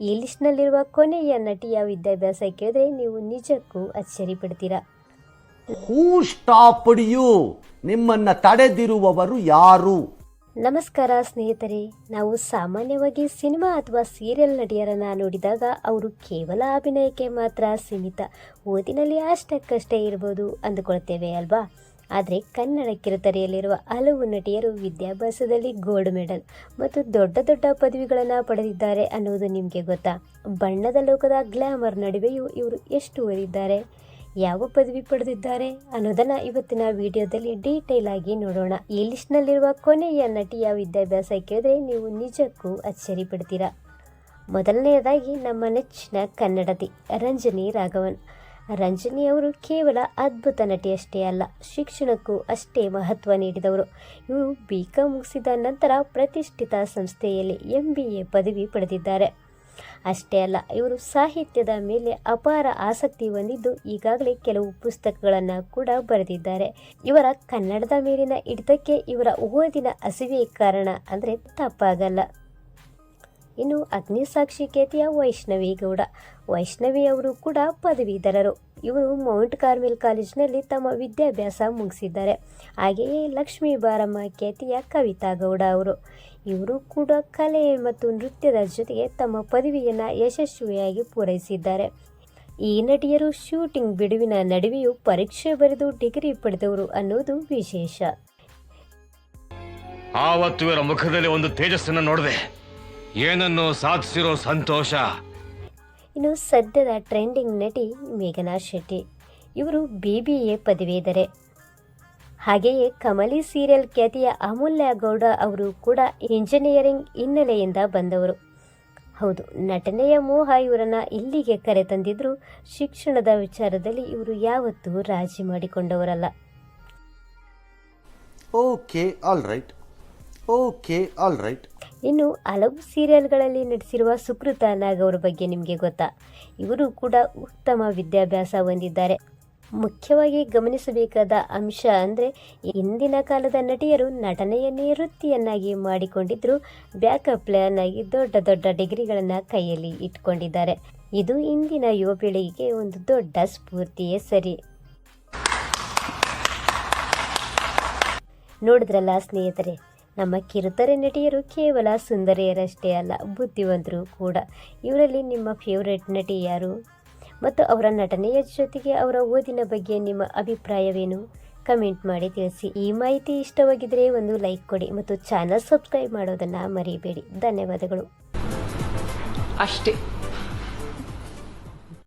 ಈ ಲಿಸ್ಟ್ನಲ್ಲಿರುವ ಕೊನೆಯ ನಟಿಯ ವಿದ್ಯಾಭ್ಯಾಸ ಕೇಳಿದ್ರೆ ನೀವು ನಿಜಕ್ಕೂ ಅಚ್ಚರಿ ಪಡ್ತೀರಾ ಹೂ ಸ್ಟಾಪ್ಡ್ ಯು ನಿಮ್ಮನ್ನ ತಡೆದಿರುವವರು ಯಾರು? ನಮಸ್ಕಾರ ಸ್ನೇಹಿತರೆ ನಾವು ಸಾಮಾನ್ಯವಾಗಿ ಸಿನಿಮಾ ಅಥವಾ ಸೀರಿಯಲ್ ನಟಿಯರನ್ನ ನೋಡಿದಾಗ ಅವರು ಕೇವಲ ಅಭಿನಯಕ್ಕೆ ಮಾತ್ರ ಸೀಮಿತ. ಓದಿನಲ್ಲಿ ಅಷ್ಟಕ್ಕಷ್ಟೇ ಇರ್ಬೋದು ಅಂದುಕೊಳ್ತೇವೆ ಅಲ್ವಾ? ಆದರೆ ಕನ್ನಡ ಕಿರುತೆರೆಯಲ್ಲಿರುವ ಹಲವು ನಟಿಯರು ವಿದ್ಯಾಭ್ಯಾಸದಲ್ಲಿ ಗೋಲ್ಡ್ ಮೆಡಲ್ ಮತ್ತು ದೊಡ್ಡ ದೊಡ್ಡ ಪದವಿಗಳನ್ನು ಪಡೆದಿದ್ದಾರೆ ಅನ್ನೋದು ನಿಮಗೆ ಗೊತ್ತಾ? ಬಣ್ಣದ ಲೋಕದ ಗ್ಲಾಮರ್ ನಡುವೆಯೂ ಇವರು ಎಷ್ಟು ಓದಿದ್ದಾರೆ? ಯಾವ ಪದವಿ ಪಡೆದಿದ್ದಾರೆ ಅನ್ನೋದನ್ನ ಇವತ್ತಿನ ವಿಡಿಯೋದಲ್ಲಿ ಡೀಟೇಲ್ ಆಗಿ ನೋಡೋಣ. ಈ ಲಿಸ್ಟ್ನಲ್ಲಿರುವ ಕೊನೆಯ ನಟಿಯ ವಿದ್ಯಾಭ್ಯಾಸ ಕೇಳಿದ್ರೆ ನೀವು ನಿಜಕ್ಕೂ ಅಚ್ಚರಿ ಪಡ್ತೀರಾ? ಮೊದಲನೆಯದಾಗಿ ನಮ್ಮ ನೆಚ್ಚಿನ ಕನ್ನಡತಿ ರಂಜನಿ ರಾಘವನ್. ರಂಜನಿ ಅವರು ಕೇವಲ ಅದ್ಭುತ ನಟಿಯಷ್ಟೇ ಅಲ್ಲ, ಶಿಕ್ಷಣಕ್ಕೂ ಅಷ್ಟೇ ಮಹತ್ವ ನೀಡಿದವರು. ಇವರು ಬಿ ಕಾಂ ಮುಗಿಸಿದ ನಂತರ ಪ್ರತಿಷ್ಠಿತ ಸಂಸ್ಥೆಯಲ್ಲಿ ಎಂ ಬಿ ಎ ಪದವಿ ಪಡೆದಿದ್ದಾರೆ. ಅಷ್ಟೇ ಅಲ್ಲ, ಇವರು ಸಾಹಿತ್ಯದ ಮೇಲೆ ಅಪಾರ ಆಸಕ್ತಿ ಹೊಂದಿದ್ದು ಈಗಾಗಲೇ ಕೆಲವು ಪುಸ್ತಕಗಳನ್ನು ಕೂಡ ಬರೆದಿದ್ದಾರೆ. ಇವರ ಕನ್ನಡದ ಮೇಲಿನ ಹಿಡಿತಕ್ಕೆ ಇವರ ಓದಿನ ಹಸಿವೆ ಕಾರಣ ಅಂದರೆ ತಪ್ಪಾಗಲ್ಲ. ಇನ್ನು ಅಗ್ನಿಸಾಕ್ಷಿ ಖ್ಯಾತಿಯ ವೈಷ್ಣವಿ ಗೌಡ. ವೈಷ್ಣವಿ ಅವರು ಕೂಡ ಪದವೀಧರರು. ಇವರು ಮೌಂಟ್ ಕಾರ್ಮೆಲ್ ಕಾಲೇಜಿನಲ್ಲಿ ತಮ್ಮ ವಿದ್ಯಾಭ್ಯಾಸ ಮುಗಿಸಿದ್ದಾರೆ. ಹಾಗೆಯೇ ಲಕ್ಷ್ಮೀ ಬಾರಮ್ಮ ಖ್ಯಾತಿಯ ಕವಿತಾ ಗೌಡ ಅವರು. ಇವರು ಕೂಡ ಕಲೆ ಮತ್ತು ನೃತ್ಯದ ಜೊತೆಗೆ ತಮ್ಮ ಪದವಿಯನ್ನು ಯಶಸ್ವಿಯಾಗಿ ಪೂರೈಸಿದ್ದಾರೆ. ಈ ನಟಿಯರು ಶೂಟಿಂಗ್ ಬಿಡುವಿನ ನಡುವೆಯೂ ಪರೀಕ್ಷೆ ಬರೆದು ಡಿಗ್ರಿ ಪಡೆದವರು ಅನ್ನೋದು ವಿಶೇಷ. ಆವತ್ತು ಇವರ ಮುಖದಲ್ಲಿ ಒಂದು ತೇಜಸ್ಸನ್ನು ನೋಡಿದೆ. ಏನನ್ನು ಸಾಧಿಸಿರೋ ಸಂತೋಷ? ಇನ್ನು ಸದ್ಯದ ಟ್ರೆಂಡಿಂಗ್ ನಟಿ ಮೇಘನಾ ಶೆಟ್ಟಿ. ಇವರು ಬಿ ಬಿ ಎ ಪದವೀಧರೆ. ಹಾಗೆಯೇ ಕಮಲಿ ಸೀರಿಯಲ್ ಖ್ಯಾತಿಯ ಅಮೂಲ್ಯ ಗೌಡ ಅವರು ಕೂಡ ಇಂಜಿನಿಯರಿಂಗ್ ಹಿನ್ನೆಲೆಯಿಂದ ಬಂದವರು. ಹೌದು ನಟನೆಯ ಮೋಹ ಇವರನ್ನು ಇಲ್ಲಿಗೆ ಕರೆತಂದಿದ್ರು ಶಿಕ್ಷಣದ ವಿಚಾರದಲ್ಲಿ ಇವರು ಯಾವತ್ತೂ ರಾಜಿ ಮಾಡಿಕೊಂಡವರಲ್ಲ. Okay all right okay all right ಇನ್ನು ಹಲವು ಸೀರಿಯಲ್ಗಳಲ್ಲಿ ನಟಿಸಿರುವ ಸುಕೃತ ನಾಗ್ ಅವರ ಬಗ್ಗೆ ನಿಮಗೆ ಗೊತ್ತಾ? ಇವರು ಕೂಡ ಉತ್ತಮ ವಿದ್ಯಾಭ್ಯಾಸ ಹೊಂದಿದ್ದಾರೆ. ಮುಖ್ಯವಾಗಿ ಗಮನಿಸಬೇಕಾದ ಅಂಶ ಅಂದರೆ ಇಂದಿನ ಕಾಲದ ನಟಿಯರು ನಟನೆಯನ್ನೇ ವೃತ್ತಿಯನ್ನಾಗಿ ಮಾಡಿಕೊಂಡಿದ್ದರು ಬ್ಯಾಕಪ್ ಪ್ಲ್ಯಾನ್ ಆಗಿ ದೊಡ್ಡ ದೊಡ್ಡ ಡಿಗ್ರಿಗಳನ್ನು ಕೈಯಲ್ಲಿ ಇಟ್ಕೊಂಡಿದ್ದಾರೆ. ಇದು ಇಂದಿನ ಯುವ ಪೀಳಿಗೆಗೆ ಒಂದು ದೊಡ್ಡ ಸ್ಫೂರ್ತಿಯೇ ಸರಿ. ನೋಡಿದ್ರಲ್ಲ ಸ್ನೇಹಿತರೆ ನಮ್ಮ ಕಿರುತೆರೆ ನಟಿಯರು ಕೇವಲ ಸುಂದರಿಯರಷ್ಟೇ ಅಲ್ಲ, ಬುದ್ಧಿವಂತರು ಕೂಡ. ಇವರಲ್ಲಿ ನಿಮ್ಮ ಫೇವ್ರೆಟ್ ನಟಿ ಯಾರು? ಮತ್ತು ಅವರ ನಟನೆಯ ಜೊತೆಗೆ ಅವರ ಓದಿನ ಬಗ್ಗೆ ನಿಮ್ಮ ಅಭಿಪ್ರಾಯವೇನು? ಕಮೆಂಟ್ ಮಾಡಿ ತಿಳಿಸಿ. ಈ ಮಾಹಿತಿ ಇಷ್ಟವಾಗಿದ್ದರೆ ಒಂದು ಲೈಕ್ ಕೊಡಿ ಮತ್ತು ಚಾನಲ್ ಸಬ್ಸ್ಕ್ರೈಬ್ ಮಾಡೋದನ್ನು ಮರೀಬೇಡಿ. ಧನ್ಯವಾದಗಳು. ಅಷ್ಟೇ.